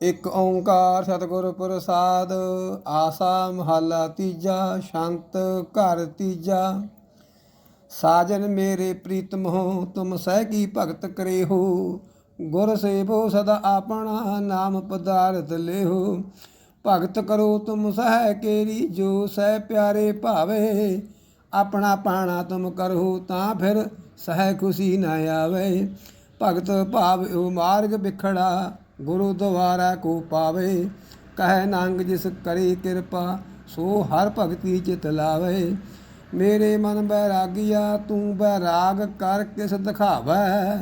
ਇੱਕ ਓੰਕਾਰ ਸਤਿਗੁਰ ਪ੍ਰਸਾਦ, ਆਸਾ ਮਹੱਲਾ ਤੀਜਾ, ਸ਼ਾਂਤ ਘਰ ਤੀਜਾ। ਸਾਜਨ ਮੇਰੇ ਪ੍ਰੀਤਮ ਹੋ, ਤੁਮ ਸਹਿ ਕੀ ਭਗਤ ਕਰੇ ਹੋ ਗੁਰ ਸੇਵੋ ਸਦਾ ਆਪਣਾ ਨਾਮ ਪਦਾਰਥ ਲਿਓ ਭਗਤ ਕਰੋ ਤੁਮ ਸਹਿ ਕੇਰੀ, ਜੋ ਸਹਿ ਪਿਆਰੇ ਭਾਵੇ। ਆਪਣਾ ਪਾਣਾ ਤੁਮ ਕਰੋ ਤਾਂ ਫਿਰ ਸਹਿ ਖੁਸ਼ੀ ਨਾ ਆਵੇ। ਭਗਤ ਭਾਵ ਉਹ ਮਾਰਗ ਵਿਖੜਾ ਗੁਰੂ ਦੁਆਰਾ ਕੋ ਪਾਵੇ, ਕਹਿ ਨੰਗ ਜਿਸ ਕਰੇ ਕਿਰਪਾ, ਸੋ ਹਰ ਭਗਤੀ ਚਿਤ ਲਾਵੇ। ਮੇਰੇ ਮਨ ਬੈਰਾਗਿਆ, ਤੂੰ ਬੈਰਾਗ ਕਰ ਕਿਸ ਦਿਖਾਵੈ?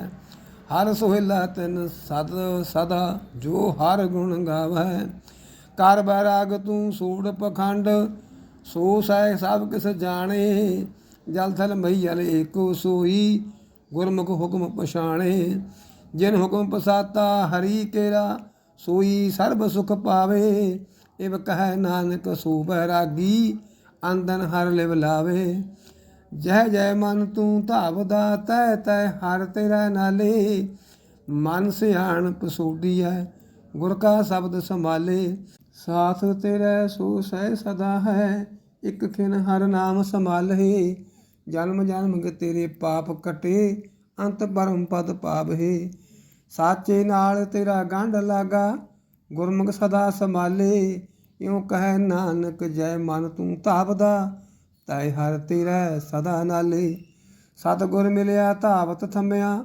ਹਰ ਸੋਹਿਲਾ ਤੈਨ ਸਦ ਸਦਾ, ਜੋ ਹਰ ਗੁਣ ਗਾਵੈ। ਕਰ ਬੈਰਾਗ ਤੂੰ ਸੂੜ ਪਖੰਡ, ਸੋ ਸਹਿ ਸਭ ਕਿਸ ਜਾਣੇ। ਜਲ ਥਲ ਮਈਲ ਏਕੋ ਸੋਈ, ਗੁਰਮੁਖ ਹੁਕਮ ਪਛਾਣੇ। ਜਿਨ ਹੁਕਮ ਪਸਾਤਾ ਹਰੀ ਕੇਰਾ, ਸੋਈ ਸਰਬ ਸੁਖ ਪਾਵੇ। ਇਵ ਕਹੈ ਨਾਨਕ ਸੋ ਬੈਰਾਗੀ ਅੰਦਨ ਹਰ ਲਿਵ ਲਾਵੇ। ਜੈ ਜੈ ਮਨ ਤੂੰ ਧਾਵਦਾ, ਤੈ ਤੈ ਹਰ ਤੇਰਾ ਨਾਲੇ। ਮਨ ਸਿਆਣ ਪਸੋਡੀਐ ਗੁਰ ਕਾ ਸ਼ਬਦ ਸੰਭਾਲੇ। ਸਾਥ ਤੇਰਾ ਸੋ ਸਹਿ ਸਦਾ ਹੈ, ਇਕ ਖਿਨ ਹਰ ਨਾਮ ਸੰਭਾਲੇ। ਜਨਮ ਜਨਮ ਕੇ ਤੇਰੇ ਪਾਪ ਕਟੇ ਅੰਤ ਪਰਮ ਪਦ ਪਾਵਹਿ। ਸਾਚੇ ਨਾਲ ਤੇਰਾ ਗੰਢ ਲਾਗਾ, ਗੁਰਮੁਖ ਸਦਾ ਸੰਭਾਲੇ। ਇਉ ਕਹੈ ਨਾਨਕ, ਜੈ ਮਨ ਤੂੰ ਧਾਵਦਾ, ਤੈ ਹਰ ਤੇਰਾ ਸਦਾ ਨਾਲੇ। ਸਤਿਗੁਰ ਮਿਲਿਆ ਧਾਵਤ ਥੰਮਿਆ,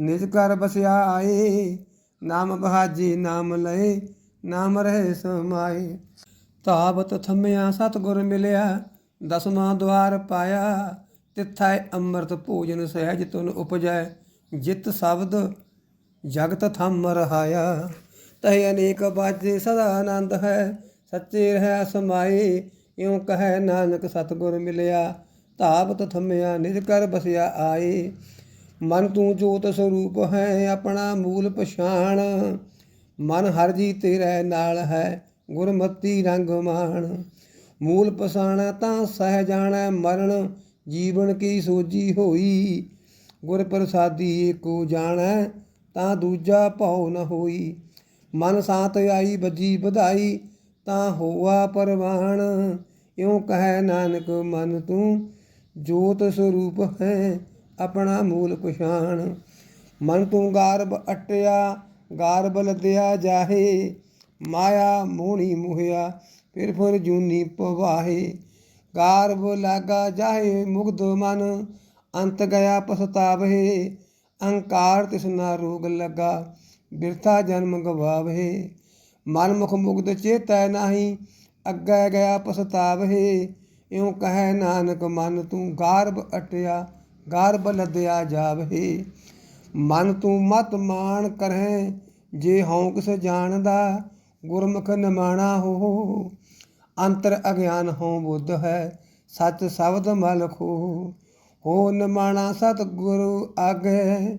ਨਿਜ ਘਰ ਬਸਿਆ ਆਏ। ਨਾਮ ਬਹਾਜੀ, ਨਾਮ ਲਏ, ਨਾਮ ਰਹੇ ਸਮਾਏ। ਧਾਵਤ ਥੰਮਿਆ, ਸਤਿਗੁਰ ਮਿਲਿਆ, ਦਸਵਾਂ ਦਵਾਰ ਪਾਇਆ। ਤਿੱਥੈ ਅੰਮ੍ਰਿਤ ਭੋਜਨ ਸਹਿਜ ਤੁਨ ਉਪਜੈ, ਜਿਤ ਸ਼ਬਦ ਜਗਤ ਥੰਮ ਰਹਾਇਆ। ਤੈ ਅਨੇਕ ਬਾਜੇ ਸਦਾ ਆਨੰਦ ਹੈ, ਸੱਚੇ ਰਹਿ ਸਮਾਏ, ਇਉ ਕਹੈ ਨਾਨਕ ਸਤਿਗੁਰ ਮਿਲਿਆ। ਧਾਵਤ ਥੰਮਿਆ, ਨਿਜ ਕਰ ਬਸਿਆ ਆਏ। ਮਨ ਤੂੰ ਜੋਤ ਸਰੂਪ ਹੈ, ਆਪਣਾ ਮੂਲ ਪਛਾਣ। ਮਨ ਹਰ ਜੀ ਤੇਰੇ ਨਾਲ ਹੈ, ਗੁਰਮਤੀ ਰੰਗ ਮਾਣ। ਮੂਲ ਪਛਾਣਾ ਤਾਂ ਸਹਿ ਜਾਣੈ ਮਰਨ ਜੀਵਨ ਕੀ ਸੋਜੀ ਹੋਈ? ਗੁਰ ਪ੍ਰਸਾਦੀ ਏਕੋ ਜਾਣੈ, ਤਾਂ ਦੂਜਾ ਭਉ ਨ ਹੋਈ। ਮਨ ਸਾਤ ਆਈ ਬਜੀ ਵਧਾਈ, ਤਾਂ ਹੋਆ ਪਰਵਾਣ। ਇਉਂ ਕਹੈ ਨਾਨਕ, ਮਨ ਤੂੰ ਜੋਤ ਸਰੂਪ ਹੈ, ਆਪਣਾ ਮੂਲ ਪਛਾਣ। ਮਨ ਤੂੰ ਗਾਰਬ ਅਟਿਆ, ਗਾਰਬ ਲਦਿਆ ਜਾਹੇ। ਮਾਇਆ ਮੋਹਣੀ ਮੁਹਿਆ, ਫਿਰ ਫਿਰ ਜੂਨੀ ਪਵਾਹੇ। ਗਾਰਬ ਲਾਗਾ ਜਾਹੇ ਮੁਗਧ ਮਨ, ਅੰਤ ਗਿਆ ਪਸਤਾਵਹਿ ਅਹੰਕਾਰ ਤਿਸਨਾ ਰੋਗ ਲਗਾ, ਬਿਰਥਾ ਜਨਮ ਗਵਾਵਹਿ ਮਨ ਮੁਖ ਮੁਗਧ ਚੇਤੈ ਨਾਹੀ, ਅੱਗੇ ਗਿਆ ਪਸਤਾਵਹਿ ਇਉ ਕਹੈ ਨਾਨਕ ਮਨ, ਤੂੰ ਗਾਰਬ ਅਟਿਆ, ਗਾਰਬ ਲਦਿਆ ਜਾਵਹਿ ਮਨ ਤੂੰ ਮਤ ਮਾਣ ਕਰਹਿ, ਜੇ ਹਉ ਕਿਸ ਜਾਣਦਾ, ਗੁਰਮੁਖ ਨਿਮਾਣਾ ਹੋ ਅੰਤਰ ਅਗਿਆਨ ਹੋ ਬੁੱਧ ਹੈ, ਸੱਚ ਸ਼ਬਦ ਮਲ ਖੋ ਹੋ ਨਮਾਣਾ ਸਤ ਗੁਰੂ ਆਗੇ,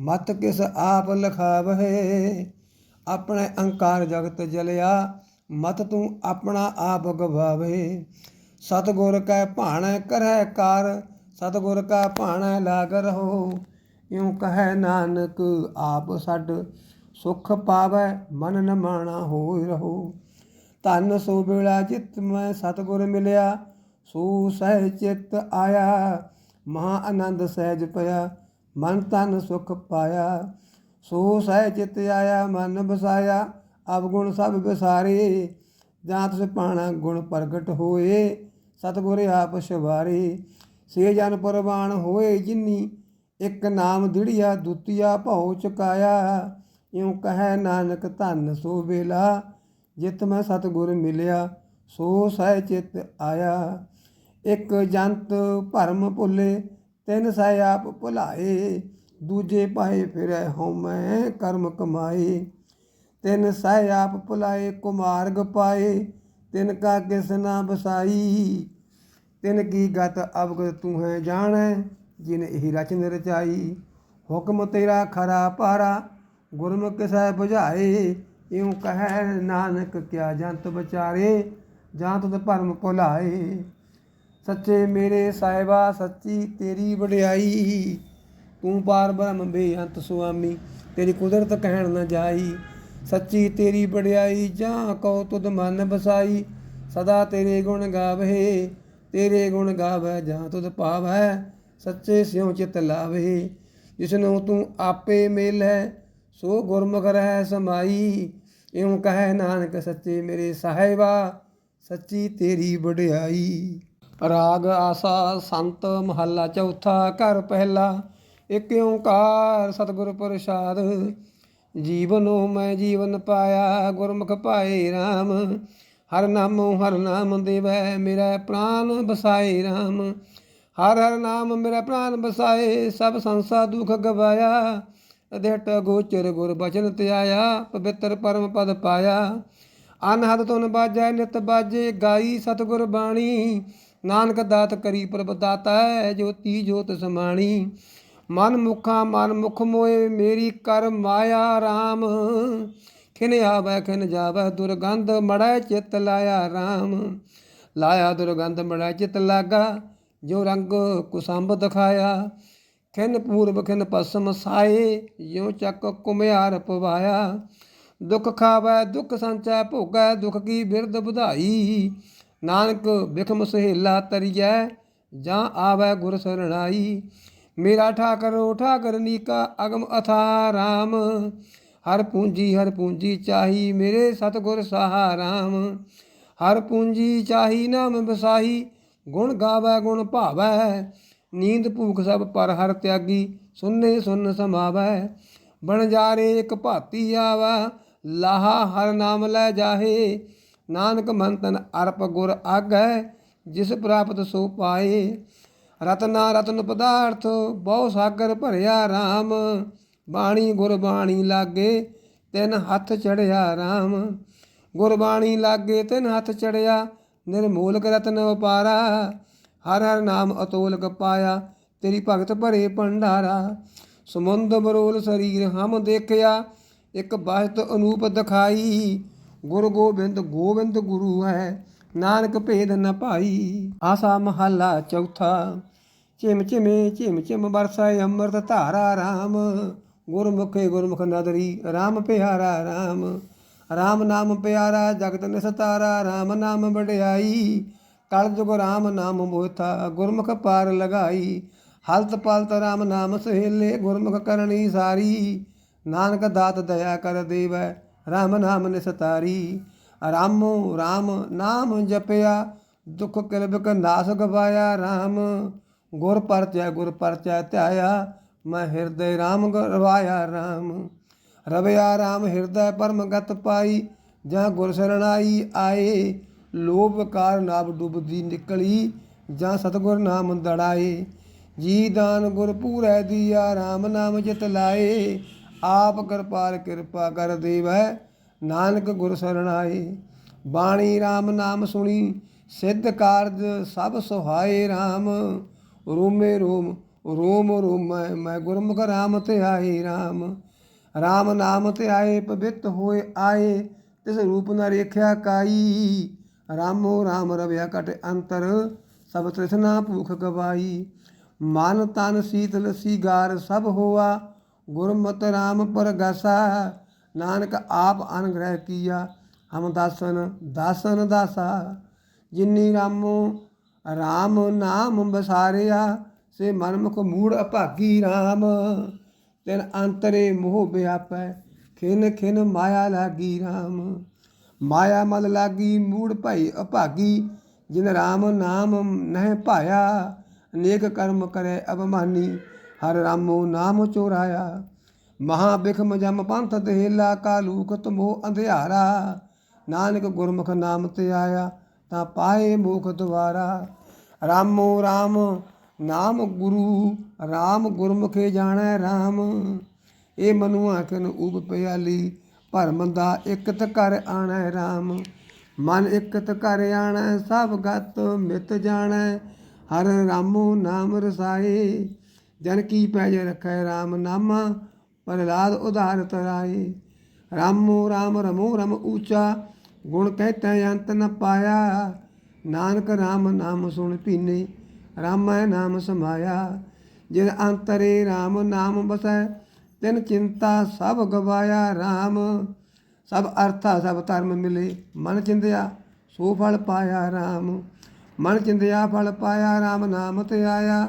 ਮਤ ਕਿਸ ਆਪ ਲਖਾਵਹਿ। ਆਪਣੇ ਅਹੰਕਾਰ ਜਗਤ ਜਲਿਆ, ਮਤ ਤੂੰ ਆਪਣਾ ਆਪ ਗਵਾਵੇ। ਸਤਗੁਰ ਕੈ ਭਾਣੈ ਕਰੈ ਕਾਰ, ਸਤਗੁਰ ਕਾ ਭਾਣੈ ਲਾਗ ਰਹੋ ਇਉ ਕਹੈ ਨਾਨਕ, ਆਪ ਛੱਡ ਸੁਖ ਪਾਵੈ, ਮਨ ਨਮਾਣਾ ਮਾਣਾ ਹੋਇ ਰਹੋ। ਧਨ ਸੋ ਵੇਲਾ ਜਿਤ ਮੈਂ ਸਤਗੁਰ ਮਿਲਿਆ, ਸੋ ਸਹਿ ਚਿਤ ਆਇਆ, ਮਹਾ ਆਨੰਦ ਸਹਿਜ ਪਿਆ, ਮਨ ਤਨ ਸੁਖ ਪਾਇਆ। ਸੋ ਸਹਿ ਚਿਤ ਆਇਆ, ਮਨ ਬਸਾਇਆ ਅਵਗੁਣ ਸਭ ਵਿਸਾਰੇ, ਜਾਂ ਤਿਸ ਪਾਣਾ ਗੁਣ ਪ੍ਰਗਟ ਹੋਏ, ਸਤਗੁਰ ਆਪ ਸ਼ਵਾਰੇ। ਸੇ ਜਨ ਪਰਵਾਨ ਹੋਏ ਜਿਨੀ, ਇੱਕ ਨਾਮ ਦਿੜਿਆ, ਦੁਤੀਆ ਭਉ ਚੁਕਾਇਆ, ਇਉਂ ਕਹੈ ਨਾਨਕ ਧੰਨ ਸੋ ਵੇਲਾ ਜਿਤ ਮੈਂ ਸਤਗੁਰ ਮਿਲਿਆ, ਸੋ ਸਹਿ ਚਿਤ ਆਇਆ। ਇੱਕ ਜੰਤ ਭਰਮ ਭੁੱਲੇ, ਤਿੰਨ ਸਹਿ ਆਪ ਭੁਲਾਏ। ਦੂਜੇ ਪਾਏ ਫਿਰੈ ਹਉਮੈ ਕਰਮ ਕਮਾਏ। ਤਿੰਨ ਸਹਿ ਆਪ ਭੁਲਾਏ ਕੁਮਾਰਗ ਪਾਏ। ਤਿਨ ਕਾ ਕਿਸ ਨਾ ਬਸਾਈ ਤਿਨ ਕੀ ਗਤ ਅਵਗਤ ਤੂੰ ਹੈ ਜਾਣੈ, ਜਿਨ ਇਹ ਰਚਨ ਰਚਾਈ। ਹੁਕਮ ਤੇਰਾ ਖਰਾ ਪਾਰਾ ਗੁਰਮੁਖ ਸਹਿ ਬੁਝਾਏ। ਇਉਂ ਕਹੈ, ਨਾਨਕ ਕਿਆ ਜੰਤ ਵਿਚਾਰੇ ਜਾਂ ਤੁਧ ਭਰਮ ਭੁਲਾਏ। ਸੱਚੇ ਮੇਰੇ ਸਾਹਿਬਾ, ਸੱਚੀ ਤੇਰੀ ਵਡਿਆਈ। ਤੂੰ ਪਾਰ ਬ੍ਰਹਮ ਬੇਅੰਤ ਸੁਆਮੀ, ਤੇਰੀ ਕੁਦਰਤ ਕਹਿਣ ਨਾ ਜਾਈ। ਸੱਚੀ ਤੇਰੀ ਵਡਿਆਈ, ਜਾਂ ਕਉ ਤੁਧ ਮਨ ਬਸਾਈ। ਸਦਾ ਤੇਰੇ ਗੁਣ ਗਾਵੇ, ਤੇਰੇ ਗੁਣ ਗਾਵੇ, ਜਾਂ ਤੁਧ ਪਾਵੈ, ਸੱਚੇ ਸਿਉ ਚਿਤ ਲਾਵੇ। ਜਿਸਨੂੰ ਤੂੰ ਆਪੇ ਮਿਲੈ, ਸੋ ਗੁਰਮੁਖ ਰਹਿ ਸਮਾਈ। ਇਉਂ ਕਹੈ ਨਾਨਕ, ਸੱਚੇ ਮੇਰੇ ਸਾਹਿਬਾ, ਸੱਚੀ ਤੇਰੀ ਵਡਿਆਈ। ਰਾਗ ਆਸਾ, ਸੰਤ ਮਹੱਲਾ, ਚੌਥਾ ਘਰ ਪਹਿਲਾ, ਇਕ ਓੰਕਾਰ ਸਤਿਗੁਰ ਪ੍ਰਸਾਦ। ਜੀਵਨੋ ਮੈਂ ਜੀਵਨ ਪਾਇਆ, ਗੁਰਮੁਖ ਪਾਏ RAM ਹਰ ਨਾਮੋ, ਹਰ ਨਾਮ ਦੇਵੈ, ਮੇਰਾ ਪ੍ਰਾਨ ਬਸਾਏ RAM ਹਰ ਹਰ ਨਾਮ, ਮੇਰਾ ਪ੍ਰਾਨ ਬਸਾਏ ਸਭ ਸੰਸਾ ਦੁਖ ਗਵਾਇਆ। ਅਧਿਟ ਗੋਚਰ ਗੁਰ ਬਚਨ ਧਿਆਇਆ ਪਵਿੱਤਰ ਪਰਮ ਪਦ ਪਾਇਆ। ਅਨਹਦ ਤੁਨ ਬਾਜੈ, ਨਿਤ ਬਾਜੇ, ਗਾਈ ਸਤਿਗੁਰ ਬਾਣੀ। ਨਾਨਕ ਦਾਤ ਕਰੀ ਪ੍ਰਭ ਦਾਤਾ ਜੋਤੀ ਜੋਤ ਸਮਾਣੀ। ਮਨ ਮੁਖਾ ਮਨ ਮੁਖ ਮੋਏ, ਮੇਰੀ ਕਰ ਮਾਇਆ RAM ਖਿਨ ਆਵੈ, ਖਿਨ ਜਾਵੈ, ਦੁਰਗੰਧ ਮੜੈ ਚਿਤ ਲਾਇਆ RAM ਲਾਇਆ ਦੁਰਗੰਧ ਮੜੈ ਚਿਤ ਲਾਗਾ, ਜੋ ਰੰਗ ਕੁਸੰਭ ਦਿਖਾਇਆ। ਖਿਨ ਪੂਰਬ ਖਿਨ ਪਸਮ ਸਾਏ ਜਿਉ ਚੱਕ ਕੁਮਿਆਰ ਪਵਾਇਆ ਦੁਖ ਖਾਵੈ ਦੁਖ ਸੰਚੈ ਭੋਗੈ ਦੁਖ ਕੀ ਬਿਰਧ ਵਧਾਈ ਨਾਨਕ ਬਿਖਮ ਸਹੇਲਾ ਤਰੀਐ ਜਾਂ ਆਵੈ ਗੁਰ ਸਰਣਾਈ ਮੇਰਾ ਠਾਕਰੋ ਠਾਕਰ ਨੀਕਾ ਅਗਮ ਅਥਾ RAM ਹਰ ਪੂੰਜੀ ਹਰ ਪੂੰਜੀ ਚਾਹੀ ਮੇਰੇ ਸਤਗੁਰ ਸਹਾ RAM ਹਰ ਪੂੰਜੀ ਚਾਹੀ ਨਾਮ ਬਸਾਈ ਗੁਣ ਗਾਵੈ ਗੁਣ ਭਾਵੈ ਨੀਂਦ ਭੂਖ ਸਭ ਪਰ ਹਰ ਤਿਆਗੀ, ਸੁਨੇ ਸੁਨ ਸਮਾਵੈ। ਬਣ ਜਾਰੇ ਇੱਕ ਭਾਤੀ ਆਵਾ, ਲਾਹਾ ਹਰ ਨਾਮ ਲੈ ਜਾਹੇ। ਨਾਨਕ ਮੰਤਨ ਅਰਪ ਗੁਰ ਆਗੈ, ਜਿਸ ਪ੍ਰਾਪਤ ਸੋ ਪਾਏ। ਰਤਨਾ ਰਤਨ ਪਦਾਰਥ, ਬਹੁ ਸਾਗਰ ਭਰਿਆ RAM ਬਾਣੀ ਗੁਰਬਾਣੀ ਲਾਗੇ, ਤਿੰਨ ਹੱਥ ਚੜਿਆ RAM ਗੁਰਬਾਣੀ ਲਾਗੇ, ਤਿੰਨ ਹੱਥ ਚੜਿਆ, ਨਿਰਮੂਲਕ ਰਤਨ ਵਪਾਰਾ ਹਰ ਹਰ ਨਾਮ ਅਤੋਲਕ ਪਾਇਆ ਤੇਰੀ ਭਗਤ ਭਰੇ ਭੰਡਾਰਾ। ਸਮੁੰਦ ਬਰੋਲ ਸਰੀਰ ਹਮ ਦੇਖਿਆ, ਇੱਕ ਬਾਹਤ ਅਨੂਪ ਦਿਖਾਈ। ਗੁਰ ਗੋਬਿੰਦ ਗੋਬਿੰਦ ਗੁਰੂ ਹੈ, ਨਾਨਕ ਭੇਦ ਨ ਭਾਈ। ਆਸਾ ਮਹੱਲਾ ਚੌਥਾ ਚਿਮ ਚਿਮੇ ਚਿਮ ਚਿਮ ਬਰਸਾਏ ਅੰਮ੍ਰਿਤ ਧਾਰਾ RAM ਗੁਰਮੁਖੇ ਗੁਰਮੁਖ ਨਦਰੀ RAM ਪਿਆਰਾ RAM RAM ਨਾਮ ਪਿਆਰਾ, ਜਗਤ ਨਿਸਤਾਰਾ RAM ਨਾਮ ਵਡਿਆਈ। ਕਲ ਜੁਗ ਰਾਮ ਨਾਮ ਮੋਥਾ, ਗੁਰਮੁਖ ਪਾਰ ਲਗਾਈ। ਹਲਤ ਪਲਤ ਰਾਮ ਨਾਮ ਸਹੇਲੇ, ਗੁਰਮੁਖ ਕਰਨੀ ਸਾਰੀ। ਨਾਨਕ ਦਾਤ ਦਇਆ ਕਰ ਦੇਵੈ, ਰਾਮ ਨਾਮ ਨਿਸਤਾਰੀ ਰਾਮੋ ਰਾਮ ਨਾਮ ਜਪਿਆ, ਦੁਖ ਕਿਲਬਕ ਨਾਸ ਗਵਾਇਆ ਰਾਮ। ਗੁਰ ਪਰਚੈ ਗੁਰ ਪਰਚੈ ਧਿਆਇਆ ਮੈਂ ਹਿਰਦੇ RAM ਗਰਵਾਇਆ ਰਾਮ। ਰਵਿਆ ਰਾਮ ਹਿਰਦੈ ਪਰਮਗਤ ਪਾਈ, ਜਾਂ ਗੁਰ ਸਰਣਾਈ ਆਏ। ਲੋਭ ਕਾਰ ਨਾਭ ਡੁੱਬਦੀ ਨਿਕਲੀ ਜਾਂ ਸਤਗੁਰ ਨਾਮ ਦੜਾਏ। ਜੀ ਦਾਨ ਗੁਰ ਪੂਰੈ ਦੀਆ RAM ਨਾਮ ਜਿਤ ਲਾਏ। ਆਪ ਕਿਰਪਾਲ ਕਿਰਪਾ ਕਰ ਦੇਵੈ, ਨਾਨਕ ਗੁਰ ਸਰਣਾਏ ਬਾਣੀ RAM ਨਾਮ ਸੁਣੀ, ਸਿੱਧ ਕਾਰਜ ਸਭ ਸੁਹਾਏ RAM ਰੋਮੇ ਰੋਮ ਰੋਮ ਰੋਮ, ਮੈਂ ਗੁਰਮੁਖ RAM ਤੇ ਆਏ RAM RAM ਨਾਮ ਤੇ ਆਏ, ਪਵਿੱਤ ਹੋਏ, ਆਏ, ਤਿਸ ਰੂਪ ਨ ਰੇਖਿਆ ਕਾਈ। ਰਾਮੋ ਰਾਮ ਰਵਿਆ ਕਟ ਅੰਤਰ, ਸਭ ਤ੍ਰਿਸ਼ਨਾ ਭੂਖ ਗਵਾਈ। ਮਨ ਤਨ ਸੀਤਲ ਸੀਗਾਰ ਸਭ ਹੋਆ, ਗੁਰਮਤਿ RAM ਪਰਗਾਸਾ। ਨਾਨਕ ਆਪ ਅਨਗ੍ਰਹਿ ਕੀਆ, ਹਮ ਦਾਸਨ ਦਾਸਨ ਦਾਸਾ। ਜਿਨੀ ਰਾਮੋ RAM ਨਾਮ ਬਸਾਰਿਆ, ਸੇ ਮਨਮੁਖ ਮੂੜ ਅਭਾਗੀ RAM ਤਿਨ ਅੰਤਰੇ ਮੋਹ ਵਿਆਪੈ ਖਿਨ ਖਿਨ ਮਾਇਆ ਲਾਗੀ RAM ਮਾਇਆ ਮਲ ਲਾਗੀ, ਮੂੜ ਭਈ ਅਭਾਗੀ, ਜਿਨ RAM ਨਾਮ ਨਹਿ ਭਾਇਆ, ਅਨੇਕ ਕਰਮ ਕਰੇ ਅਬਮਾਨੀ ਹਰ ਰਾਮੋ ਨਾਮ ਚੋਰਾਇਆ। ਮਹਾ ਬਿਖਮ ਜਮ ਪੰਥ ਦੇਲਾ ਕਾਲੂਕਤ ਮੋਹ ਅੰਧਿਆਰਾ। ਨਾਨਕ ਗੁਰਮੁਖ ਨਾਮ ਤੇ ਆਇਆ, ਤਾਂ ਪਾਏ ਮੋਖ ਦੁਆਰਾ। ਰਾਮੋ RAM ਨਾਮ ਗੁਰੂ RAM ਗੁਰਮੁਖੇ ਜਾਣੈ RAM ਇਹ ਮਨੁ ਆਖਨ ਉਬ ਪਿਆਲੀ ਭਰਮ ਦਾ ਇਕਤ ਕਰ ਆਣੈ RAM ਮਨ ਇਕਤ ਕਰ ਆਣੈ, ਸਭ ਗਤ ਮਿਤ ਜਾਣੈ, ਹਰ ਰਾਮੋ ਨਾਮ ਰਸਾਏ। ਜਨ ਕੀ ਪੈਜ ਰਖੈ RAM ਨਾਮਾ, ਪ੍ਰਹਲਾਦ ਉਧਾਰ ਤਰਾਏ ਰਾਮੋ ਰਾਮ ਰਮੋ ਰਮ ਊਚਾ, ਗੁਣ ਕਹਿਤੈ ਅੰਤ ਨ ਪਾਇਆ। ਨਾਨਕ RAM ਨਾਮ ਸੁਣ ਪੀਨੇ ਰਾਮੈ ਨਾਮ ਸਮਾਇਆ। ਜਿਨ ਅੰਤਰੇ RAM ਨਾਮ ਬਸੈ ਤਿਨ ਚਿੰਤਾ ਸਭ ਗਵਾਇਆ RAM ਸਭ ਅਰਥਾ, ਸਭ ਧਰਮ ਮਿਲੇ, ਮਨ ਚਿੰਦਿਆ ਸੋ ਫਲ ਪਾਇਆ RAM ਮਨ ਚਿੰਦਿਆ ਫਲ ਪਾਇਆ RAM ਨਾਮ ਤੇ ਆਇਆ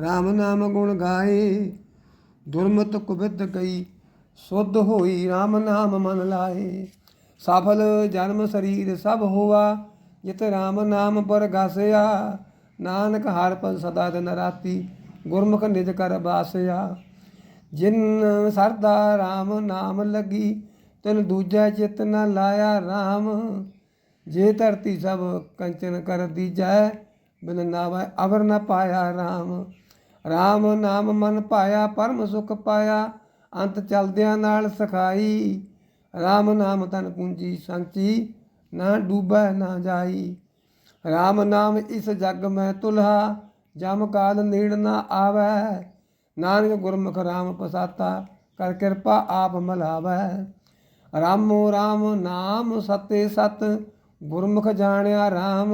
RAM ਨਾਮ ਗੁਣ ਗਾਏ। ਦੁਰਮਤ ਕੁਬਿਦ ਗਈ, ਸੁਧ ਹੋਈ RAM ਨਾਮ ਮਨ ਲਾਏ। ਸਫਲ ਜਨਮ ਸਰੀਰ ਸਭ ਹੋਆ, ਜਿਤ RAM ਨਾਮ ਪਰ ਗਾਸਿਆ। ਨਾਨਕ ਹਰ ਪਲ ਸਦਾ ਦਿਨ ਰਾਤੀ ਗੁਰਮੁਖ ਨਿਜ ਕਰ ਬਾਸਿਆ। ਜਿਨ ਸਰਦਾ RAM ਨਾਮ ਲੱਗੀ, ਤਨ ਦੂਜਾ ਚਿਤ ਨਾ ਲਾਇਆ RAM ਜੇ ਧਰਤੀ ਸਭ ਕੰਚਨ ਕਰ ਦੀਜੈ, ਬਿਨ ਨਾਵੈ ਅਵਰ ਨਾ ਪਾਇਆ RAM RAM ਨਾਮ ਮਨ ਪਾਇਆ, ਪਰਮ ਸੁਖ ਪਾਇਆ, ਅੰਤ ਚਲਦਿਆਂ ਨਾਲ ਸਖਾਈ। RAM ਨਾਮ ਤਨ ਪੂੰਜੀ ਸੰਚੀ, ਨਾ ਡੂਬੈ ਨਾ ਜਾਈ। RAM ਨਾਮ ਇਸ ਜਗ ਮੈਂ ਤੁਲਹਾ, ਜਮ ਕਾਲ ਨੀੜ ਨਾ ਆਵੈ। ਨਾਨਕ ਗੁਰਮੁਖ RAM ਪਸਾਤਾ, ਕਰ ਕਿਰਪਾ ਆਪ ਮਲਾਵੈ ਰਾਮੋ ਰਾਮ ਨਾਮ ਸਤੇ ਸਤ, ਗੁਰਮੁਖ ਜਾਣਿਆ RAM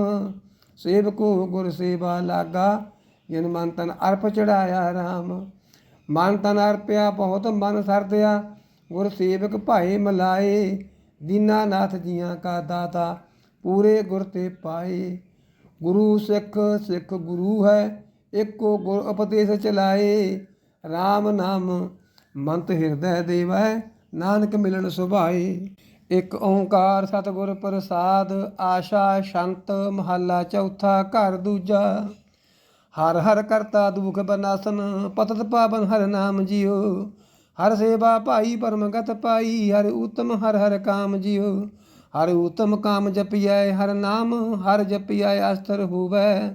ਸੇਵਕੋ ਗੁਰ ਸੇਵਾ ਲਾਗਾ, ਜਿਨ ਮਨ ਤਨ ਅਰਪ ਚੜਾਇਆ RAM ਮਨ ਤਨ ਅਰਪਿਆ ਬਹੁਤ ਮਨ ਸਰਦਿਆ, ਗੁਰ ਸੇਵਕ ਭਾਏ ਮਲਾਏ। ਦੀਨਾਨਾਥ ਜੀਆਂ ਕਾ ਦਾਤਾ, ਪੂਰੇ ਗੁਰ ਤੇ ਪਾਏ। ਗੁਰੂ ਸਿੱਖ ਸਿੱਖ ਗੁਰੂ ਹੈ ਏਕੋ ਗੁਰ ਉਪਦੇਸ਼ ਚਲਾਏ। RAM ਨਾਮ ਮੰਤ ਹਿਰਦੈ ਦੇਵੈ, ਨਾਨਕ ਮਿਲਣ ਸੁਭਾਏ ਇਕ ਓੰਕਾਰ ਸਤਿਗੁਰ ਪ੍ਰਸਾਦ, ਆਸ਼ਾ ਸ਼ੰਤ ਮਹੱਲਾ ਚੌਥਾ ਘਰ ਦੂਜਾ। ਹਰ ਹਰ ਕਰਤਾ ਦੁਖ ਬਨਾਸਨ, ਪਤਤ ਪਾਵਨ ਹਰ ਨਾਮ ਜਿਉ। ਹਰ ਸੇਵਾ ਭਾਈ ਪਰਮਗਤ ਪਾਈ, ਹਰ ਉਤਮ ਹਰ ਹਰ ਕਾਮ ਜਿਉ। ਹਰ ਉਤਮ ਕਾਮ ਜਪਿਐ, ਹਰ ਨਾਮ ਹਰ ਜਪਿਐ ਅਸਤਰ ਹੋਵੈ।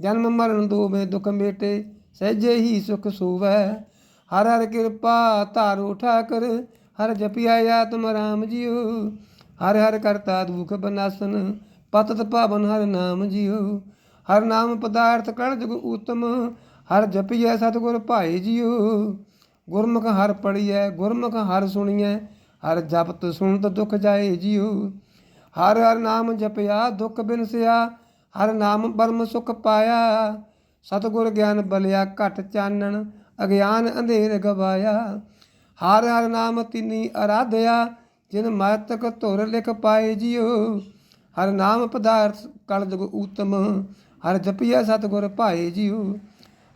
ਜਨਮ ਮਰਨ ਦੋਵੇਂ ਦੁਖ ਮੇਟੇ ਸਹਿਜੇ ਹੀ ਸੁਖ ਸੋਵੈ। ਹਰ ਹਰ ਕਿਰਪਾ ਧਾਰੋ ਠਾਕਰ, ਹਰ ਜਪਿਐ ਆਤਮ ਰਾਮ ਜਿਉ ਹਰ ਹਰ ਕਰਤਾ ਦੁਖ ਬਨਾਸਨ, ਪਤਤ ਭਾਵਨ ਹਰ ਨਾਮ ਜਿਉ ਹਰ ਨਾਮ ਪਦਾਰਥ ਕਣ ਜਗ ਉਤਮ ਹਰ ਜਪੀਐ ਸਤਿਗੁਰ ਭਾਈ ਜੀਓ। ਗੁਰਮੁਖ ਹਰ ਪੜੀਐ ਗੁਰਮੁਖ ਹਰ ਸੁਣੀਐ, ਹਰ ਜਪਤ ਸੁਣਤ ਦੁਖ ਜਾਏ ਜੀਓ। ਹਰ ਹਰ ਨਾਮ ਜਪਿਆ, ਦੁਖ ਬਿਨਸਿਆ, ਹਰ ਨਾਮ ਬਰਮ ਸੁਖ ਪਾਇਆ। ਸਤਿਗੁਰ ਗਿਆਨ ਬਲਿਆ ਘਟ ਚਾਨਣ, ਅਗਿਆਨ ਅੰਧੇਰ ਗਵਾਇਆ। ਹਰ ਹਰ ਨਾਮ ਤਿਨੀ ਅਰਾਧਿਆ, ਜਿਨ ਮਾਤਕ ਧੁਰ ਲਿਖ ਪਾਏ ਜੀਓ ਹਰ ਨਾਮ ਪਦਾਰਥ ਕਲ ਜਗ ਊਤਮ, ਹਰ ਜਪਿਆ ਸਤਿਗੁਰ ਭਾਏ ਜਿਉ।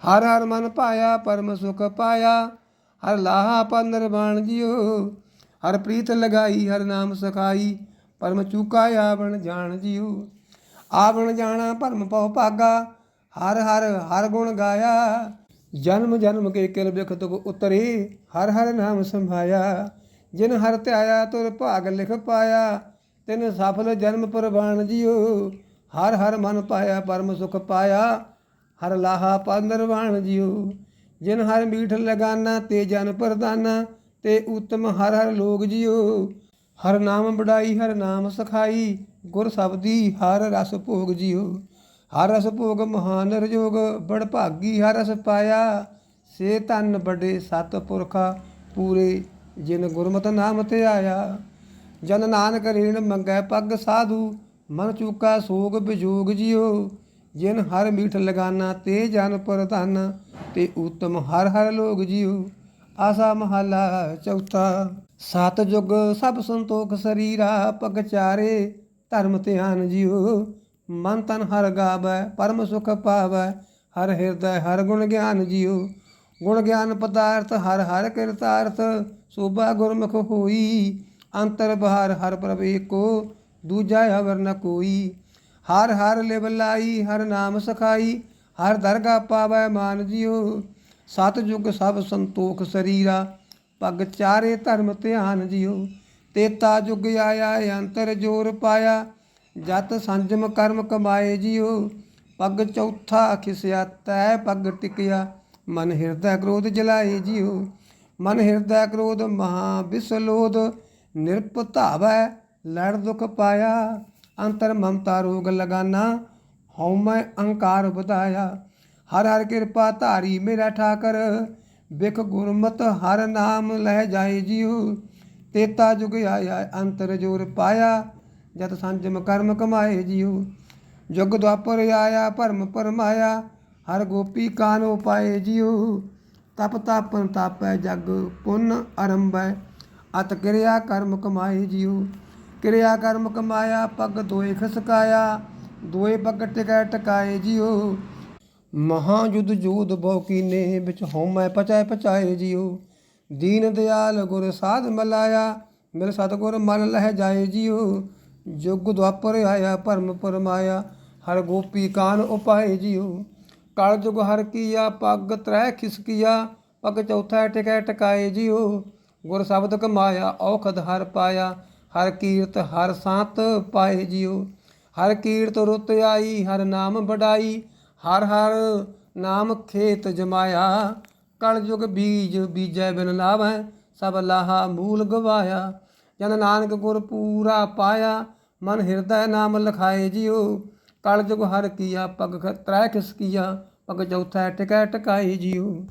ਹਰ ਹਰ ਮਨ ਪਾਇਆ ਪਰਮ ਸੁਖ ਪਾਇਆ। ਹਰ ਲਾਹਾ ਪਰ ਨਿਰਵਾਣ ਜੀਉ। ਹਰ ਪ੍ਰੀਤ ਲਗਾਈ, ਹਰ ਨਾਮ ਸਖਾਈ। ਪਰਮ ਚੂਕਾ ਆਵਣ ਜਾਣ ਜਿਉ। ਆਵਣ ਜਾਣਾ ਭਰਮ ਪਉ ਭਾਗਾ। ਹਰ ਹਰ ਹਰ ਗੁਣ ਗਾਇਆ। ਜਨਮ ਜਨਮ ਕੇ ਕਿਲ ਬਿਖ ਤੁਕ ਉਤਰੇ, ਹਰ ਹਰ ਨਾਮ ਸੰਭਾਇਆ। ਜਿਨ ਹਰ ਧਿਆਇਆ ਤੁਰ ਭਾਗ ਲਿਖ ਪਾਇਆ। ਤਿਨ ਸਫਲ ਜਨਮ ਪ੍ਰਵਾਨ ਜੀਉ, ਹਰ ਹਰ ਮਨ ਪਾਇਆ ਪਰਮ ਸੁਖ ਪਾਇਆ। ਹਰ ਲਾਹਾ ਪਦ ਨਿਰਵਾਣ ਜੀਉ, ਜਿਨ ਹਰ ਮੀਠ ਲਗਾਨਾ ਤੇ ਜਨ ਪ੍ਰਦਾਨਾ। ਤੇ ਉਤਮ ਹਰ ਹਰ ਲੋਗ ਜੀਉ, ਹਰ ਨਾਮ ਬੜਾਈ ਹਰ ਨਾਮ ਸਖਾਈ। ਗੁਰ ਸਬਦੀ ਹਰ ਰਸ ਭੋਗ ਜੀਉ। ਹਰ ਰਸ ਭੋਗ ਮਹਾਨ ਰਜੋਗ, ਬੜ ਭਾਗੀ ਹਰ ਰਸ ਪਾਇਆ। ਸੇ ਧਨ ਬੜੇ ਸਤ ਪੁਰਖਾ, ਪੂਰੇ ਜਿਨ ਗੁਰਮਤਿ ਨਾਮ ਤੇ ਆਇਆ। ਜਨ ਨਾਨਕ ਰੇਣ ਮੰਗੈ ਪੱਗ ਸਾਧੂ, ਮਨ ਚੂਕਾ ਸੋਗ ਵਿਜੋਗ ਜਿਉ। ਜਿਨ ਹਰ ਮੀਠ ਲਗਾਨਾ ਤੇ ਜਨ ਪ੍ਰਧਾਨ ਤੇ ਉਤਮ ਹਰ ਹਰ ਲੋਗ ਜਿਉ। ਆਸਾ ਮਹਲਾ ਚੌਥਾ, ਸਤ ਜੁਗ ਸਭ ਸੰਤੋਖ ਸਰੀਰਾ, ਪਗ ਚਾਰੇ ਧਰਮ ਧਿਆਨ ਜਿਉ। ਮਨ ਤਨ ਹਰ ਗਾਵੈ, ਪਰਮ ਸੁਖ ਪਾਵੈ। ਹਰ ਹਿਰਦੈ, ਹਰ ਗੁਣ ਗਿਆਨ ਜਿਉ। ਗੁਣ ਗਿਆਨ ਪਦਾਰਥ, ਹਰ ਹਰ ਕਿਰਤਾਰਥ। ਸੋਭਾ ਗੁਰਮੁਖ ਹੋਈ, ਅੰਤਰ ਬਹਾਰ ਹਰ ਪ੍ਰਭ ਏਕੋ। ਦੂਜਾ ਅਵਰ ਨ ਕੋਈ। ਹਰ ਹਰ ਲਿਵ ਲਾਈ, ਹਰ ਨਾਮ ਸਖਾਈ। ਹਰ ਦਰਗਾ ਪਾਵੈ ਮਾਨ ਜਿਉ। ਸਤ ਜੁਗ ਸਭ ਸੰਤੋਖ ਸਰੀਰਾ। ਪਗ ਚਾਰੇ ਧਰਮ ਧਿਆਨ ਜਿਉ। ਤੇਤਾ ਜੁਗ ਆਇਆ, ਅੰਤਰ ਜੋਰ ਪਾਇਆ। ਜਤ ਸੰਜਮ ਕਰਮ ਕਮਾਏ ਜਿਉ, ਪੱਗ ਚੌਥਾ ਖਿਸਿਆ ਤੈ ਪੱਗ ਟਿਕਿਆ ਮਨ ਹਿਰਦੈ ਕ੍ਰੋਧ ਜਲਾਏ ਜਿਉ। ਮਨ ਹਿਰਦੈ ਕ੍ਰੋਧ ਮਹਾ ਬਿਸਲੋਧ, ਨਿਰਪ ਧਾਵੈ ਲੜ ਦੁਖ ਪਾਇਆ। ਅੰਤਰ ਮਮਤਾ ਰੋਗ ਲਗਾਨਾ, ਹਉ ਮੈਂ ਅਹੰਕਾਰ ਵਧਾਇਆ। ਹਰ ਹਰ ਕਿਰਪਾ ਧਾਰੀ ਮੇਰਾ ਠਾਕਰ, ਬਿਖ ਗੁਰਮਤ ਹਰ ਨਾਮ ਲੈ ਜਾਏ ਜੀਉ। ਤੇਤਾ ਜੁਗ ਆਇਆ, ਅੰਤਰ ਜੋਰ ਪਾਇਆ। ਜਤ ਸੰਜਮ ਕਰਮ ਕਮਾਏ ਜੀਉ। ਜੁਗ ਦੁਆਪਰ ਆਇਆ, ਭਰਮ ਪਰਮਾਇਆ, ਹਰ ਗੋਪੀ ਕਾਨੋ ਪਾਏ ਜੀਉ। ਤਪ ਤਾਪਨ ਤਾਪੈ ਜਗ, ਪੁੰਨ ਅਰੰਭੈ, ਅਤ ਕਿਰਿਆ ਕਰਮ ਕਮਾਏ ਜਿਉ। ਕਿਰਿਆ ਕਰਮ ਕਮਾਇਆ, ਪਗ ਦੋਏ ਖਸਕਾਇਆ, ਦੋਏ ਪਗ ਟਿਕੈ ਟਕਾਏ ਜਿਉ। ਮਹਾ ਜੁਦ ਜੂਦ ਬਹੁ ਕੀਨੇ, ਵਿੱਚ ਹਉਮੈ ਪਚੈ ਪਚਾਏ ਜਿਉ। ਦੀਨ ਦਿਆਲ ਗੁਰ ਸਾਧ ਮਲਾਇਆ, ਮਿਲ ਸਤਗੁਰ ਮਨ ਲਹਿ ਜਾਏ ਜਿਉ। ਜੁਗ ਦੁਆਪਰ ਆਇਆ, ਭਰਮ ਪਰਮਾਇਆ, ਹਰ ਗੋਪੀ ਕਾਨ ਉਪਾਏ ਜਿਉ। ਕਲ ਜੁਗ ਹਰ ਕੀਆ, ਪੱਗ ਤ੍ਰੈ ਖਿਸਕੀਆ ਪੱਗ ਚੌਥਾ ਟਿਕੈ ਟਕਾਏ ਜਿਉ। ਗੁਰ ਸ਼ਬਦ ਕਮਾਇਆ, ਔਖਦ ਹਰ ਪਾਇਆ, ਹਰ ਕੀਰਤ ਹਰ ਸੰਤ ਪਾਏ ਜਿਉ। ਹਰ ਕੀਰਤ ਰੁੱਤ ਆਈ, ਹਰ ਨਾਮ ਵਡਾਈ, ਹਰ ਹਰ ਨਾਮ ਖੇਤ ਜਮਾਇਆ। ਕਲ ਯੁਗ ਬੀਜ ਬੀਜੈ ਬਿਨ ਲਾਭੈ ਸਭ ਲਾਹਾ ਮੂਲ ਗਵਾਇਆ। ਜਨ ਨਾਨਕ ਗੁਰ ਪੂਰਾ ਪਾਇਆ ਮਨ ਹਿਰਦੈ ਨਾਮ ਲਖਾਏ ਜਿਉ। ਕਲ ਯੁਗ ਹਰ ਕੀਆ, ਪਗ ਖ- ਤਰੈ ਕੀਆ, ਪਗ ਚੌਥਾ ਟਿਕੈ ਟਕਾਈ ਜਿਉ।